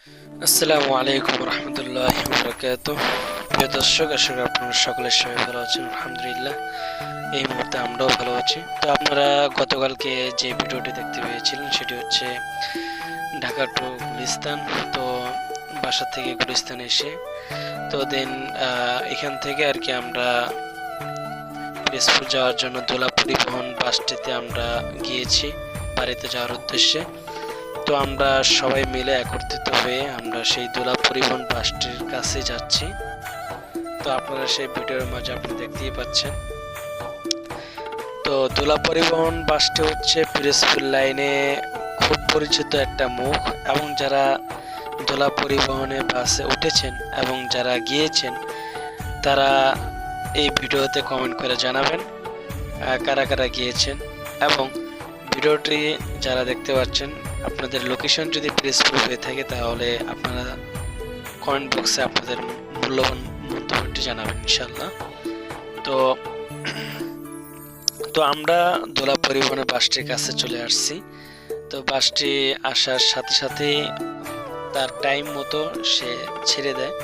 আসসালামু আলাইকুম রহমতুল্লাহ বরকাত প্রিয় দর্শক, আশা করি আপনারা সকলের সবাই ভালো আছেন, আলহামদুলিল্লাহ। এই মুহূর্তে আমরাও ভালো আছি। তো আপনারা গতকালকে যে ভিডিওটি দেখতে পেয়েছিলেন, সেটি হচ্ছে ঢাকা টু গুলিস্তান। তো বাসা থেকে গুলিস্তান এসে, তো দেন এখান থেকে আর কি আমরা পিরোজপুর যাওয়ার জন্য দোলা পরিবহন বাসটিতে আমরা গিয়েছি বাড়িতে যাওয়ার উদ্দেশ্যে। তো আমরা সবাই মিলে একত্রিত হয়ে আমরা সেই দোলা পরিবহন বাসটির কাছে যাচ্ছি। তো আপনারা সেই ভিডিওর মাঝে আপনি দেখতেই পাচ্ছেন। তো দোলা পরিবহন বাসটি হচ্ছে পিরোজপুর লাইনে খুব পরিচিত একটা মুখ এবং যারা দোলা পরিবহনে বাসে উঠেছেন এবং যারা গিয়েছেন, তারা এই ভিডিওতে কমেন্ট করে জানাবেন কারা কারা গিয়েছেন এবং ভিডিওটি যারা দেখতে পাচ্ছেন আপনাদের লোকেশন যদি পিরোজপুর হয়ে থাকে, তাহলে আপনারা কমেন্ট বক্সে আপনাদের মূল্যবান মন্তব্যটি জানাবেন ইনশাল্লাহ তো তো আমরা দোলা পরিবহনের বাসটির কাছে চলে আসছি। তো বাসটি আসার সাথে সাথেই তার টাইম মতো সে ছেড়ে দেয়।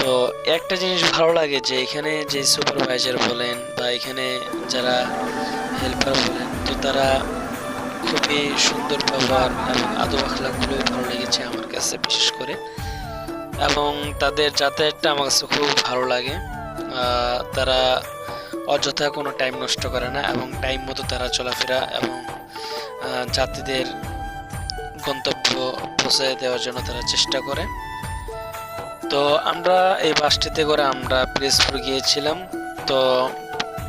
তো একটা জিনিস ভালো লাগে যে এখানে যে সুপারভাইজার বলেন বা এখানে যারা হেল্পার বলেন, তো তারা খুবই সুন্দর ব্যবহার এবং আদব আখলাগুলো ভালো লেগেছে আমার কাছে বিশেষ করে। এবং তাদের যাতায়াতটা আমার কাছে খুব ভালো লাগে। তারা অযথা কোনো টাইম নষ্ট করে না এবং টাইম মতো তারা চলাফেরা এবং যাত্রীদের গন্তব্য পৌঁছে দেওয়ার জন্য তারা চেষ্টা করে। তো আমরা এই বাসটিতে করে আমরা পিরোজপুর গিয়েছিলাম। তো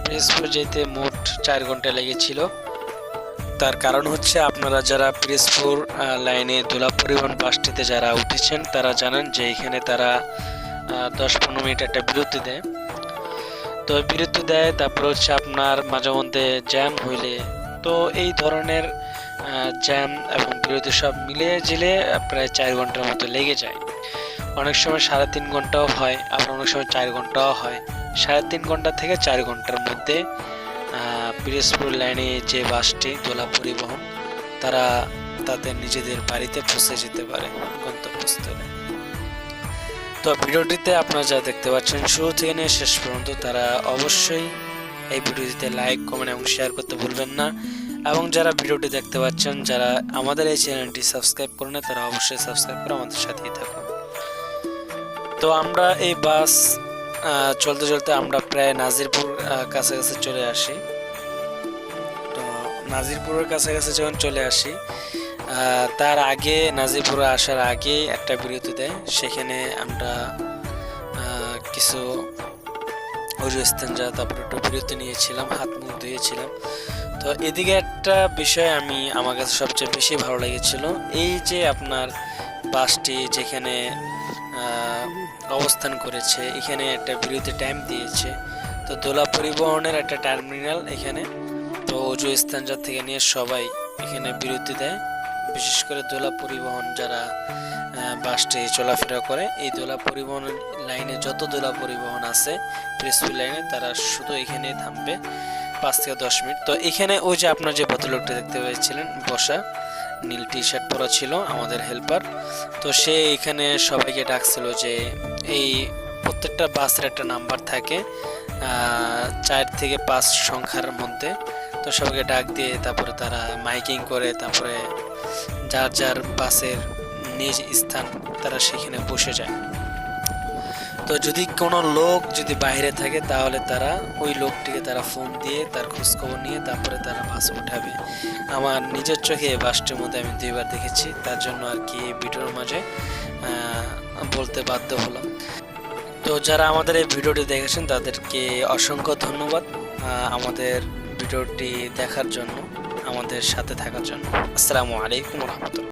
পিরোজপুর যেতে মোট চার ঘণ্টা লেগেছিল। তার কারণ হচ্ছে আপনারা যারা পিরোজপুর লাইনে দোলা পরিবহন বাসটিতে যারা উঠেছেন, তারা জানেন যে এখানে তারা দশ পনেরো মিনিট একটা বিরতি দেয়। তো বিরতি দেয়, তারপর হচ্ছে আপনার মাঝে মধ্যে জ্যাম হইলে। তো এই ধরনের জ্যাম এবং বিরতি সব মিলিয়ে জিলে প্রায় চার ঘণ্টার মতো লেগে যায়। অনেক সময় সাড়ে তিন ঘন্টাও হয়, আবার অনেক সময় চার ঘন্টাও হয়। সাড়ে তিন ঘণ্টা থেকে চার ঘণ্টার মধ্যে পিরোজপুর লাইনে যে বাসটি দোলা পরিবহন, তারা তাদের নিজেদের বাড়িতে পৌঁছে যেতে পারে গন্তব্যস্থলে। তো ভিডিওটিতে আপনারা যা দেখতে পাচ্ছেন, শুরু থেকে নিয়ে শেষ পর্যন্ত তারা অবশ্যই এই ভিডিওটিতে লাইক, কমেন্ট এবং শেয়ার করতে ভুলবেন না। এবং যারা ভিডিওটি দেখতে পাচ্ছেন, যারা আমাদের এই চ্যানেলটি সাবস্ক্রাইব করে না তারা অবশ্যই সাবস্ক্রাইব করে আমাদের সাথেই থাকুন। তো আমরা এই বাস চলতে চলতে আমরা প্রায় নাজিরপুর কাছাকাছি চলে আসি। তো নাজিরপুরের কাছাকাছি যখন চলে আসি তার আগে, নাজিরপুরে আসার আগে একটা বিরতি দেয়। সেখানে আমরা কিছু অজু যা তারপরে একটু বিরতি নিয়েছিলাম, হাত মুখ ধুয়েছিলাম। তো এদিকে একটা বিষয় আমি, আমার কাছে সবচেয়ে বেশি ভালো লেগেছিল। এই যে আপনার বাসটি যেখানে অবস্থান করেছে, এখানে একটা বিরতি টাইম দিয়েছে। তো দোলা পরিবহনের একটা টার্মিনাল এখানে। তো অজু স্থানজা থেকে নিয়ে সবাই এখানে বিরতি দেয়। বিশেষ করে দোলা পরিবহন যারা বাসটি চলাফেরা করে, এই দোলা পরিবহন লাইনে যত দোলা পরিবহন আছে প্রেসফুল লাইনে তারা শুধু এখানেই থামবে, পাঁচ থেকে দশ মিনিট। তো এখানে ওই যে আপনার যে ভদ্রলোকটা দেখতে পেয়েছিলেন, বসা নীল টি শার্ট পরা ছিল আমাদের হেল্পার তো সে এখানে সবাইকে ডাকছিল যে, এই প্রত্যেকটা বাসের একটা নাম্বার থাকে চার থেকে পাঁচ সংখ্যার মধ্যে। তো সবাইকে ডাক দিয়ে তারপরে তারা মাইকিং করে, তারপরে যার যার বাসের নিজ স্থান তারা সেখানে বসে যায়। তো যদি কোনো লোক যদি বাইরে থাকে, তাহলে তারা ওই লোকটিকে তারা ফোন দিয়ে, তার খোঁজখবর নিয়ে তারপরে তারা বাস উঠাবে আমার নিজের চোখে বাসটির মধ্যে আমি দুইবার দেখেছি, তার জন্য আর কি ভিডিওর মাঝে বলতে বাধ্য হলাম। তো যারা আমাদের এই ভিডিওটি দেখেছেন, তাদেরকে অসংখ্য ধন্যবাদ আমাদের ভিডিওটি দেখার জন্য, আমাদের সাথে থাকার জন্য। আসসালামু আলাইকুম রহমতুল্লাহ।